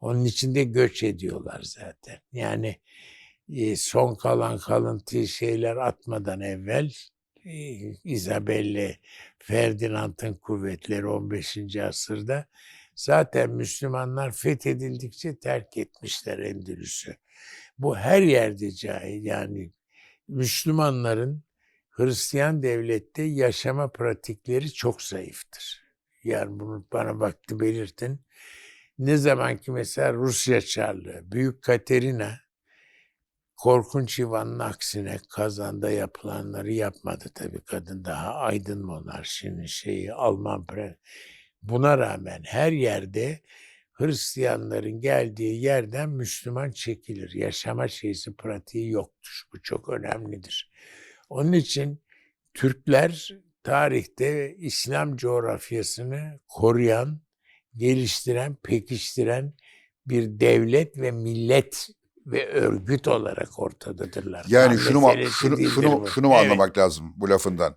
Onun içinde göç ediyorlar zaten. Yani e, son kalan kalıntı şeyler atmadan evvel e, Isabelle Ferdinand'ın kuvvetleri 15. asırda zaten Müslümanlar fethedildikçe terk etmişler Endülüs'ü. Bu her yerde cahil yani Müslümanların Hristiyan devlette yaşama pratikleri çok zayıftır. Yani bunu bana baktı belirtin. Ne zaman ki mesela Rusya Çarlığı, Büyük Katerina Korkunç Ivan'ın aksine kazanda yapılanları yapmadı tabii kadın daha aydın monarşinin şeyi Alman pre Buna rağmen her yerde Hristiyanların geldiği yerden Müslüman çekilir. Yaşama şeysi pratiği yoktur. Bu çok önemlidir. Onun için Türkler tarihte İslam coğrafyasını koruyan, geliştiren, pekiştiren bir devlet ve millet ve örgüt olarak ortadadırlar. Yani Kan şunu mu, şunu, şunu, bu. şunu mu Evet. anlamak lazım bu lafından?